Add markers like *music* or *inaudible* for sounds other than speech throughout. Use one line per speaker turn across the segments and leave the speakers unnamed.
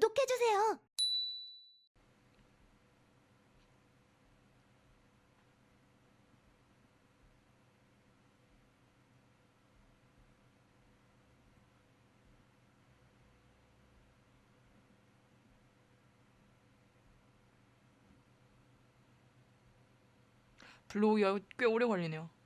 구독해주세요.
블로그가 꽤 오래 걸리네요.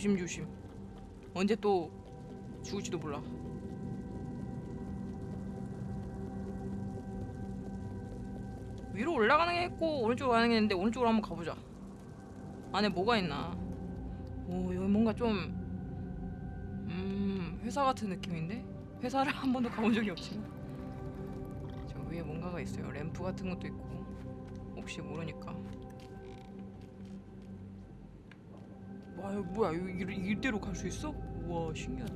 조심 조심. 언제 또 죽을지도 몰라. 위로 올라가는 게 있고 오른쪽으로 가는 게 있는데 오른쪽으로 한번 가보자. 안에 뭐가 있나? 오 여기 뭔가 좀 음, 회사 같은 느낌인데 회사를 *laughs* 한 번도 가본 적이 없지만 저 위에 뭔가가 있어요. 램프 같은 것도 있고 혹시 모르니까. 와 뭐야 이거 이- 이대로 갈 수 있어? 우와 신기하다.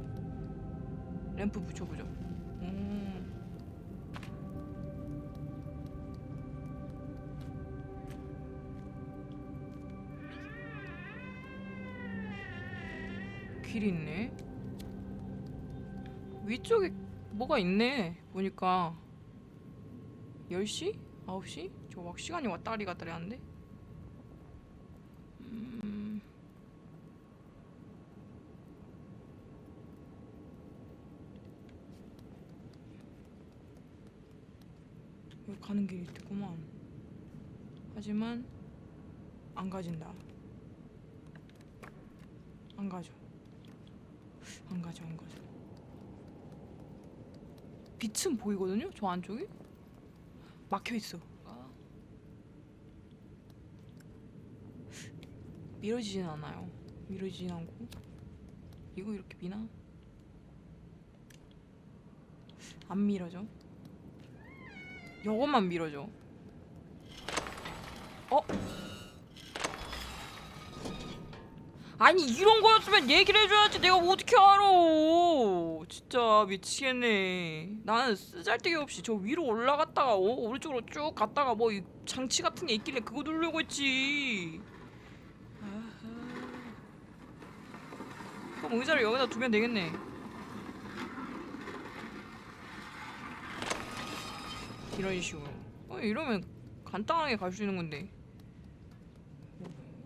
램프 붙여보자. 음. 길이 있네. 위쪽에 뭐가 있네. 보니까 10시? 9시? 저막 시간이 왔다리 갔다리 하는데. 음. 여기 가는 길이 있구만. 하지만 안 가진다. 안 가죠. 안 가죠, 안 가죠. 빛은 보이거든요, 저 안쪽이? 막혀 있어. 아. 미뤄지진 않아요. 미뤄지진 않고. 이거 이렇게 미나? 안 미뤄져. 요것만 미뤄져. 어? 아니 이런 거였으면 얘기를 해줘야지 내가 어떻게 알아 진짜 미치겠네 나는 쓰잘데기 없이 저 위로 올라갔다가 어? 오른쪽으로 쭉 갔다가 뭐이 장치 같은 게 있길래 그거 누르려고 했지. 그럼 의자를 여기다 두면 되겠네 이런 식으로 어, 이러면 간단하게 갈 수 있는 건데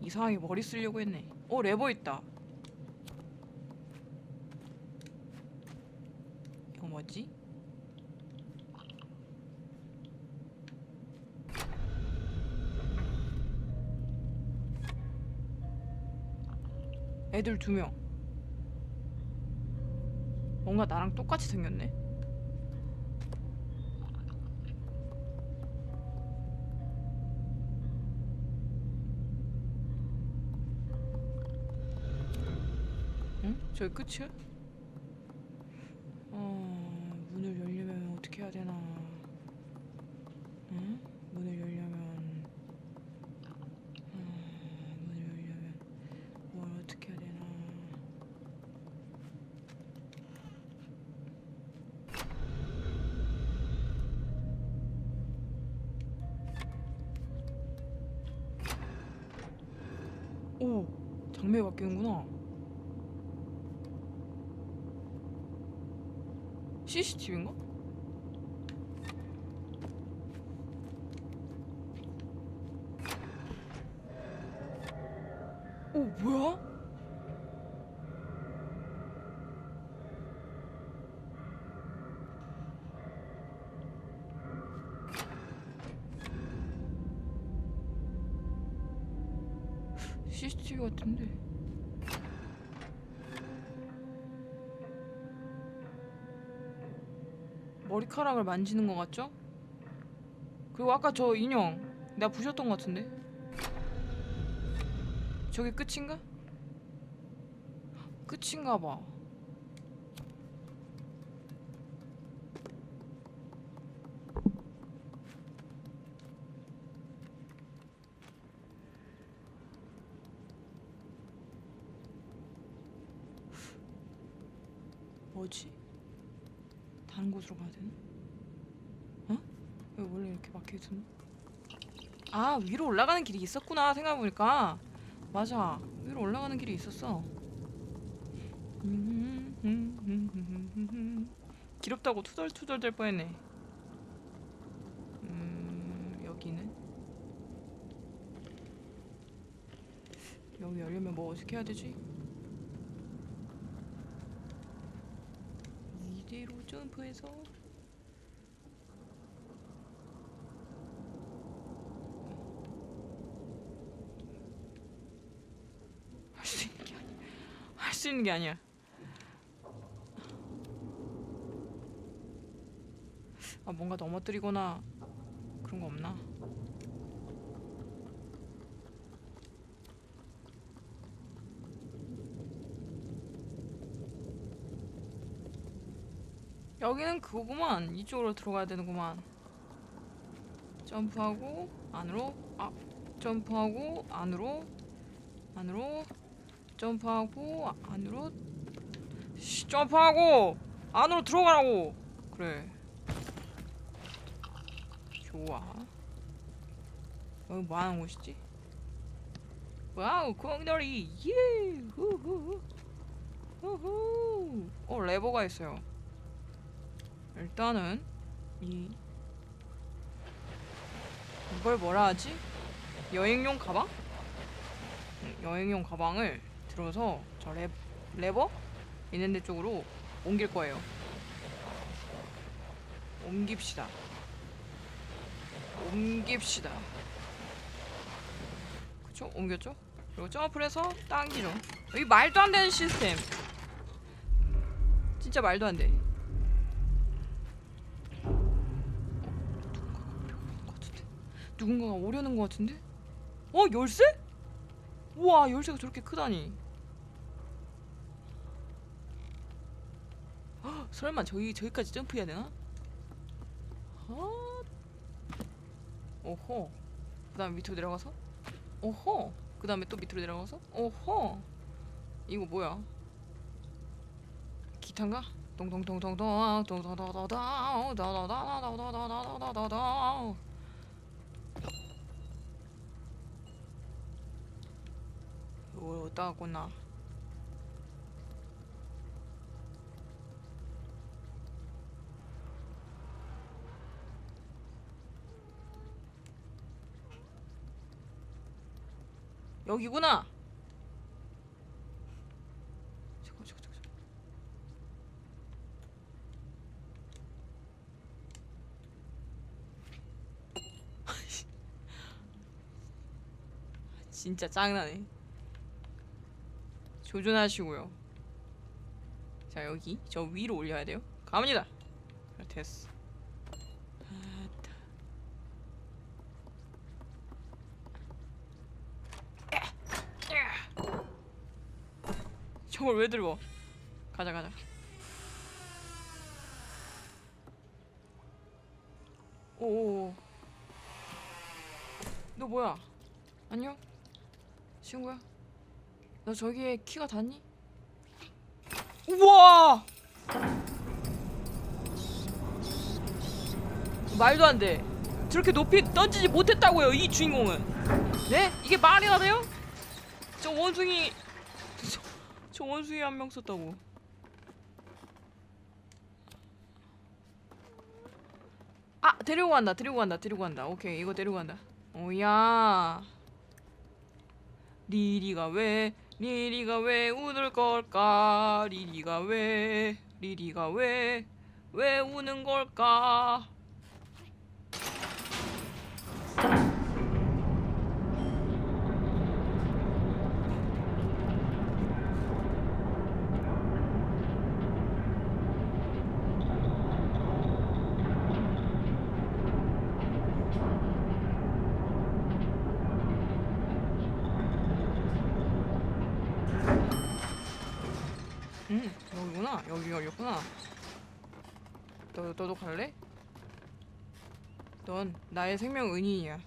이상하게 머리 쓰려고 했네. 어 레버 있다. 이거 뭐지? 애들 두 명. 뭔가 나랑 똑같이 생겼네. 응? 저기 끝이야? 어, 문을 열려면 어떻게 해야 되나? 응? 문을 열려면 어, 문을 열려면 뭘 어떻게 해야 되나? 오, 장면이 바뀌는구나. CCTV인가? 오 뭐야? 머리카락을 만지는 것 같죠? 그리고 아까 저 인형 내가 부셨던 것 같은데 저게 끝인가? 끝인가 봐 뭐지? 다른 곳으로 가야 되나? 어? 여기 원래 이렇게 막혀있었나? 아 위로 올라가는 길이 있었구나 생각해보니까 맞아 위로 올라가는 길이 있었어 *laughs* 길 없다고 투덜투덜 될 뻔했네 음 여기는 여기 열려면 뭐 어떻게 해야 되지? 이대로 점프해서 할 수 있는 게 아니야. 할 수 있는 게 아니야. 아 뭔가 넘어뜨리거나 그런 거 없나? 여기는 그거구만. 이쪽으로 들어가야 되는구만. 점프하고 안으로 아 점프하고 안으로 안으로 점프하고 아- 안으로. 씨, 점프하고 안으로 들어가라고. 그래. 좋아. 여기 뭐 하는 곳이지? 와우 공놀이 예! 후후. 후후. 어 레버가 있어요 일단은 이 이걸 뭐라 하지? 여행용 가방? 응, 여행용 가방을 들어서 저 레, 레버 있는 데 쪽으로 옮길 거예요. 옮깁시다. 옮깁시다. 그쵸? 옮겼죠? 그리고 점프를 해서 당기죠. 여기 말도 안 되는 시스템. 진짜 말도 안 돼. 누군가가 오려는 것 같은데? 어 열쇠? 우와 열쇠가 저렇게 크다니. 헉, 설마 저기 저기까지 점프해야 되나? 어? 오호. 그다음 밑으로 내려가서? 오호. 그다음에 또 밑으로 내려가서? 오호. 이거 뭐야? 기타인가? 동동동동동 동동동동동 어 꽂나? 여기구나. *laughs* 진짜 짱나네. 조준하시고요. 자 여기 저 위로 올려야 돼요. 갑니다. 자, 됐어. 저걸 왜 들고? 가자 가자. 오오오. 너 뭐야? 안녕? 친구야? 너 저기에 키가 닿니? 우와! 말도 안 돼. 저렇게 높이 던지지 못했다고요, 이 주인공은. 네? 이게 말이나 돼요? 저 원숭이 저, 저 원숭이 한 명 썼다고. 아, 데리고 간다. 데리고 간다. 데리고 간다. 오케이. 이거 데리고 간다. 오야. 리리가 왜 리리가 왜 우는 걸까? 리리가 왜? 리리가 왜? 왜 우는 걸까 응 여기구나 여기 열렸구나 너, 너도 갈래? 넌 나의 생명 은인이야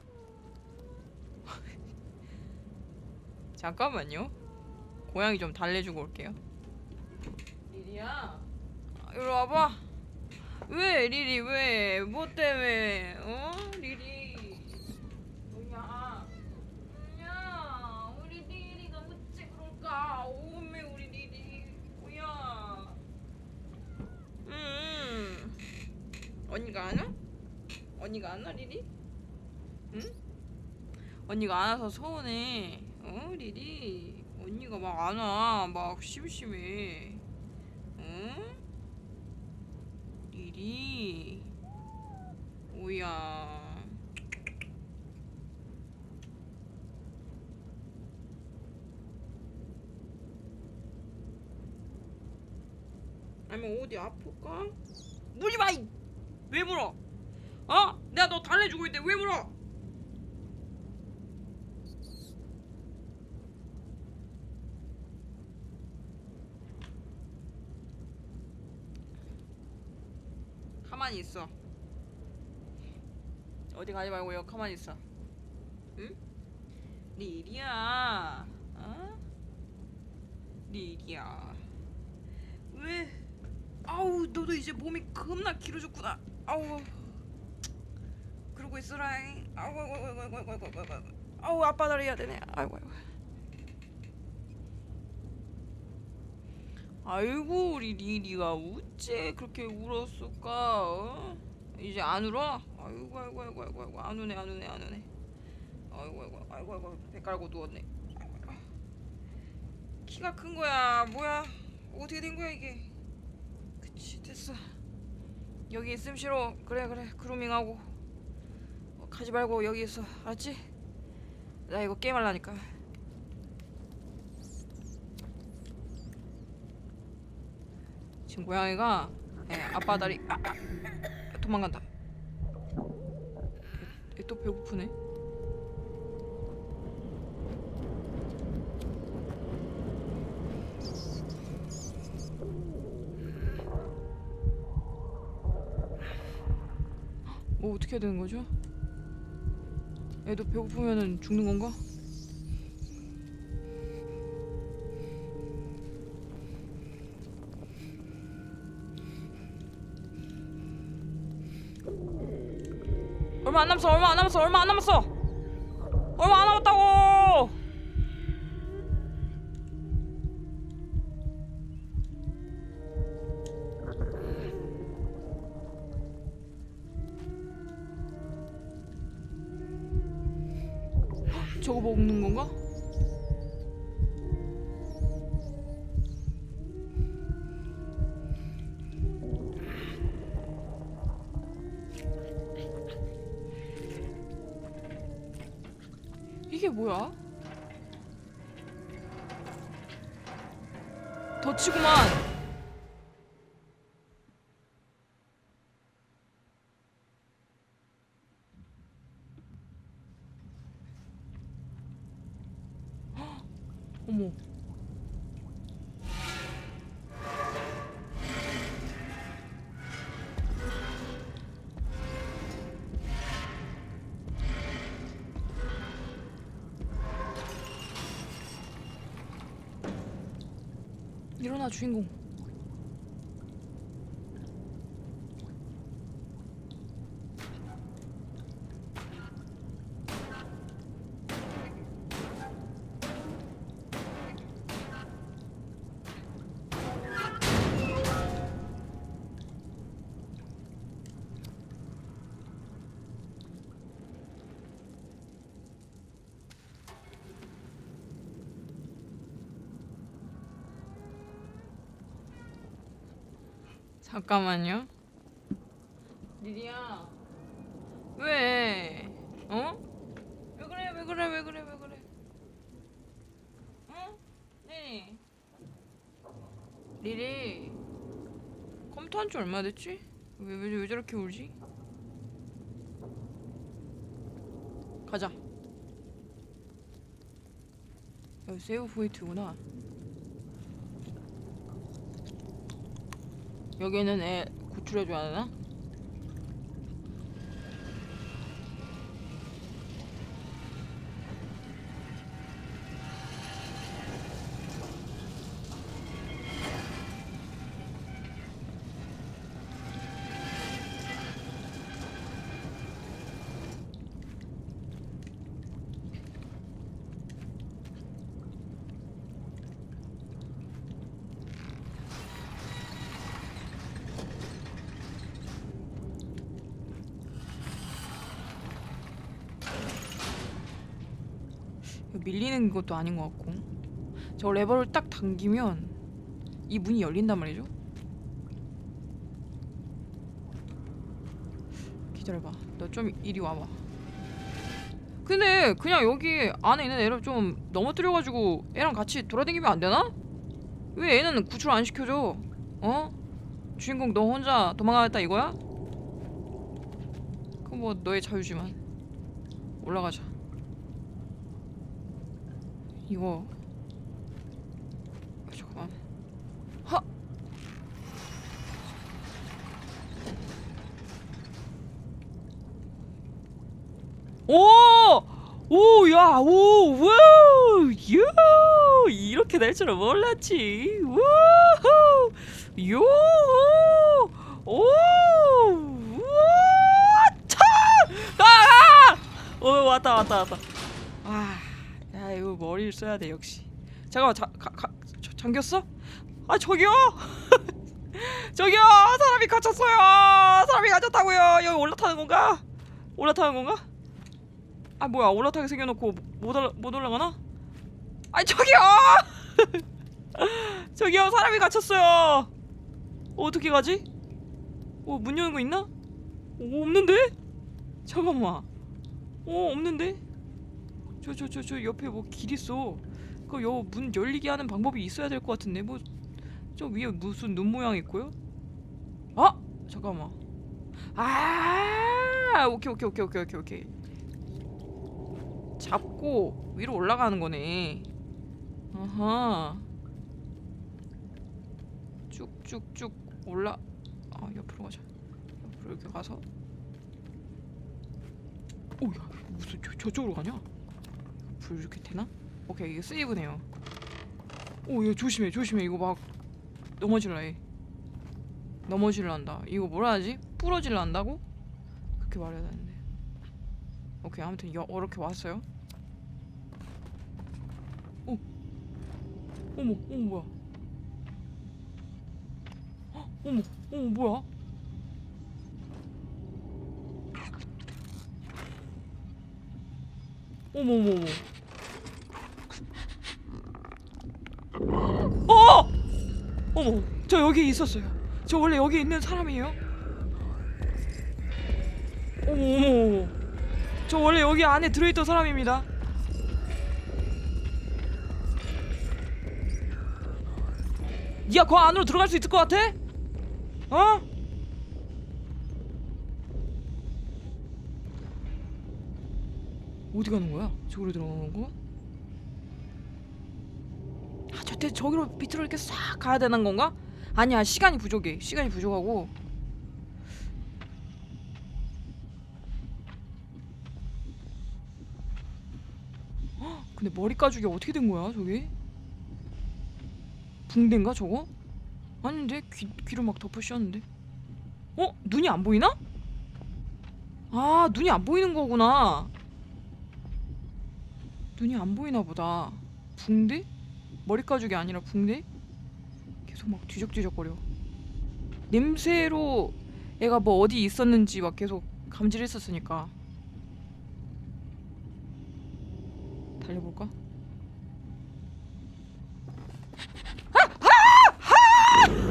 *laughs* 잠깐만요 고양이 좀 달래주고 올게요 리리야 아, 이리 와봐 왜 리리 왜? 뭐 때문에? 어? 리리. 뭐냐? 뭐냐? 우리 리리가 어째 그럴까? 오메 우리 리리. 뭐야? 음. 언니가 안 와? 언니가 안 와, 리리? 응? 언니가 안 와서 서운해. 어, 리리? 언니가 막 안 와. 막 심심해. 응? 리리. 오야. 아니면 어디 아플까? 물지 마! 이- 왜 물어? 어? 내가 너 달래주고 있는데 왜 물어? 가만히 있어. 어디 가지 말고 여기 가만히 있어. 응? 리리야. 어? 리리야. 왜? 아우 너도 이제 몸이 겁나 길어졌구나. 아우. 그러고 있어라잉. 아우 아우 아우 아우 아우 아우 아우 아우 아우. 아빠 다리 해야 되네. 아이고 아이고. 아이고 우리 리리가 어째 그렇게 울었을까? 어? 이제 안 울어? 아이고 아이고 아이고 아이고 아이고 안 우네 안 우네 안 우네. 아이고 아이고 아이고 아이고 배 깔고 누웠네. 키가 큰 거야 뭐야? 어떻게 된 거야 이게? 그치 됐어. 여기 있음 싫어. 그래 그래 그루밍하고 어, 가지 말고 여기 있어 알았지? 나 이거 게임 할라니까. 지금 고양이가 예, 아빠 다리 아, 아, 도망간다. 얘 또 배고프네. 뭐 어떻게 해야 되는 거죠? 애도 배고프면은 죽는 건가? 얼마 안 남았어 얼마 안 남았어 얼마 안 남았어 저거 먹는 건가? 일어나 주인공. 잠깐만요. 리리야. 왜? 어? 왜 그래? 왜 그래? 왜 그래? 왜 그래? 어? 리리. 리리. 컴퓨터 한 지 얼마 됐지? 왜, 왜, 왜 저렇게 울지? 가자. 여기 세이브 포인트구나. 여기는 애 구출해줘야 되나? 밀리는 것도 아닌 것 같고 저 레버를 딱 당기면 이 문이 열린단 말이죠 기다려봐 너 좀 이리 와봐 근데 그냥 여기 안에 있는 애를 좀 넘어뜨려가지고 애랑 같이 돌아다니면 안 되나? 왜 애는 구출 안 시켜줘? 어? 주인공 너 혼자 도망가겠다 이거야? 그럼 뭐 너의 자유지만 올라가자 이거. 아, 잠깐만. 하! 오! 오, 야, 오, 와우, 요, 이렇게 될 줄은 몰랐지. 우후, 요, 오, 우와, 차, 아, 아! 어, 왔다, 왔다, 왔다. 아, 머리를 써야 돼 역시. 잠깐만, 자, 가, 가, 저, 잠겼어? 아, 저기요. *laughs* 저기요, 사람이 갇혔어요. 사람이 갇혔다고요. 여기 올라타는 건가? 올라타는 건가? 아 뭐야 올라타게 생겨놓고 못, 올라, 못 올라가나? 아니 저기요! *laughs* 저기요 사람이 갇혔어요 어, 어떻게 가지? 어 문 여는 거 있나? 어, 없는데? 잠깐만 어 없는데? 저 저 저 저 옆에 뭐 길 있어 그여문 열리게 하는 방법이 있어야 될 것 같은데 뭐 저 위에 무슨 눈 모양 있고요? 아! 잠깐만 아 오케이 오케이 오케이 오케이 오케이 오케이 잡고 위로 올라가는 거네. 아하. 쭉쭉쭉 올라. 아 옆으로 가자. 옆으로 이렇게 가서. 오야 무슨 저, 저쪽으로 가냐? 불 이렇게 되나? 오케이 이게 세이브네요. 오야 조심해 조심해 이거 막 넘어질라 해. 넘어질라 한다. 이거 뭐라 하지? 부러질라 한다고? 그렇게 말해야 되는데. 오케이 아무튼 여, 이렇게 왔어요. 오, 어머, 어머 뭐야? 헉, 어머, 어머 뭐야? 어머 어머 어머. 어! 어머, 저 여기 있었어요. 저 원래 여기 있는 사람이에요? 어머. 저 원래 여기 안에 들어있던 사람입니다. 야, 그 안으로 들어갈 수 있을 것 같아? 어? 어디 가는 거야? 저기로 들어가는 거야? 아, 저때 저기로 밑으로 이렇게 싹 가야 되는 건가? 아니야, 시간이 부족해. 시간이 부족하고. 근데 머리 가죽이 어떻게 된 거야 저게? 붕대인가 저거? 아닌데 귀 귀로 막 덮어 씌웠는데. 어 눈이 안 보이나? 아 눈이 안 보이는 거구나. 눈이 안 보이나 보다. 붕대? 머리 가죽이 아니라 붕대? 계속 막 뒤적뒤적거려. 냄새로 애가 뭐 어디 있었는지 막 계속 감지했었으니까. 달려볼까? 아니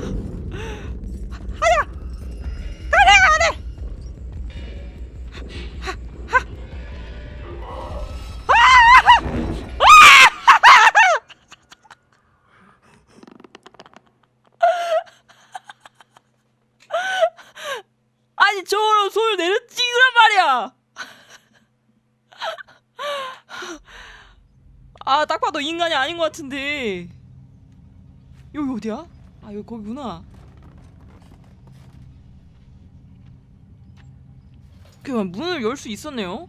아 딱 봐도 인간이 아닌 것 같은데 여기 어디야? 아 여기 거기구나. 그 문을 열 수 있었네요.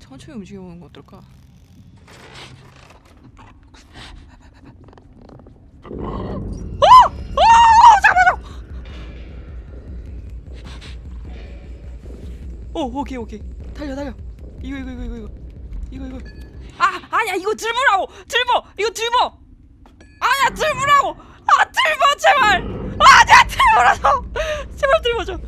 천천히 움직여보는 거 어떨까? 어 오케이 오케이 달려 달려. 이거 이거 이거 이거 이거 이거. 이거 아 아니야 이거 들보라고. 들보 이거 들보. 아니야 들보라고. 아 들보 제발. 아니야 들보라고 제발 들보줘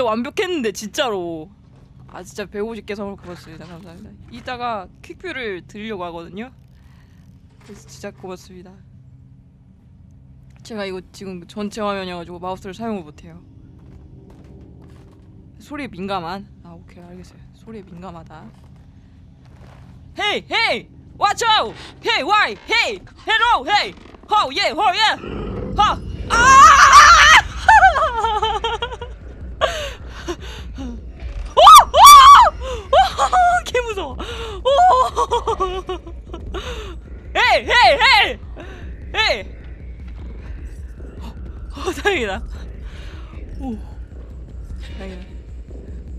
진짜 완벽했는데 진짜로. 아 진짜 150개 선물 고맙습니다. 감사합니다. 이따가 퀵뷰를 드리려고 하거든요. 그래서 진짜 고맙습니다. 제가 이거 지금 전체 화면이어가지고 마우스를 사용을 못해요. 소리에 민감한? 아 오케이 알겠어요. 소리에 민감하다. 헤이 헤이! Watch out! hey why? hey hello hey ho yeah ho yeah! Ha 아 무서워. 오! 헤이 헤이 헤이 헤이. 어 다행이다. 오 다행이다.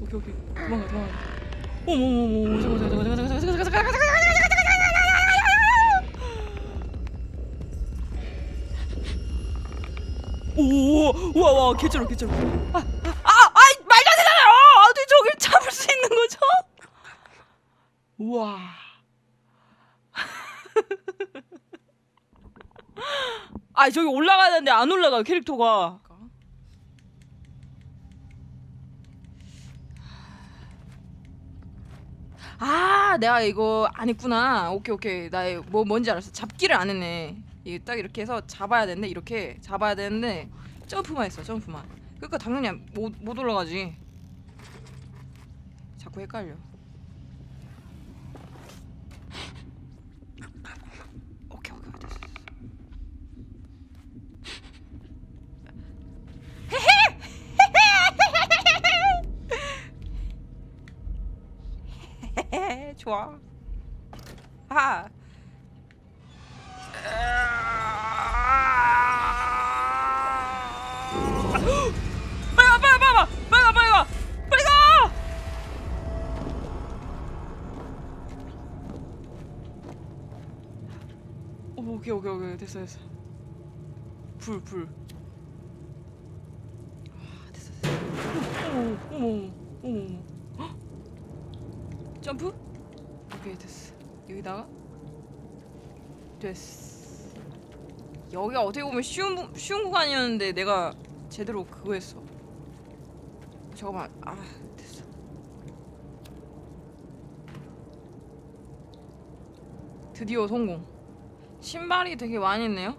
오케이 오케이 도망가 도망가. 어머머머 잠깐 잠깐 잠깐 잠깐 잠깐 잠깐 잠깐 잠깐 오, 우와, 와, 개쩔어, 개쩔어. 아, 아, 아, 아이, 말도 안 되잖아요! 어떻게 저길 잡을 수 있는 거죠? 우와. 아, 저기 올라가는데 안 올라가, 캐릭터가. 아, 내가 이거 안 했구나. 오케이, 오케이. 나 뭐 뭔지 알았어. 잡기를 안 했네. 이게 딱 이렇게 해서 잡아야 되는데 이렇게 잡아야 되는데 점프만 했어. 점프만. 그러니까 당연히 못, 못 올라가지. 자꾸 헷갈려. 오케이, 오케이. 됐어. 됐어. 헤헤 좋아. 아. 오, 오케이 오케이 오케이. 됐어 됐어. 불 불. 아 됐어 됐어. 어머 어머 어머 어머 어머 점프 오케이 됐어 여기다가 됐어. 여기가 어떻게 보면 쉬운 부- 쉬운 구간이었는데 내가 제대로 그거 했어. 잠깐만. 아 됐어. 드디어 성공. 신발이 되게 많이 있네요.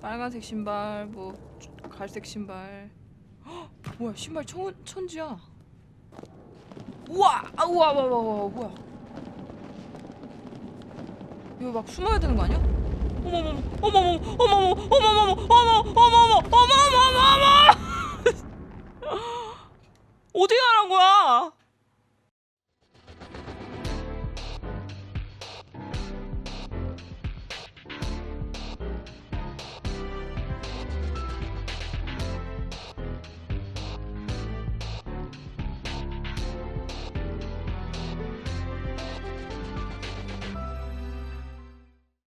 빨간색 신발 뭐 갈색 신발. 헉, 뭐야 신발 천, 천지야. 우와! 아 우와 우와 우와 우와 뭐야 이거 막 숨어야 되는 거 아니야? 어머머머 어머머 어머머 어머머 어머머 어머머 어머머 어머머 어머머 *laughs* 어디 가란 거야?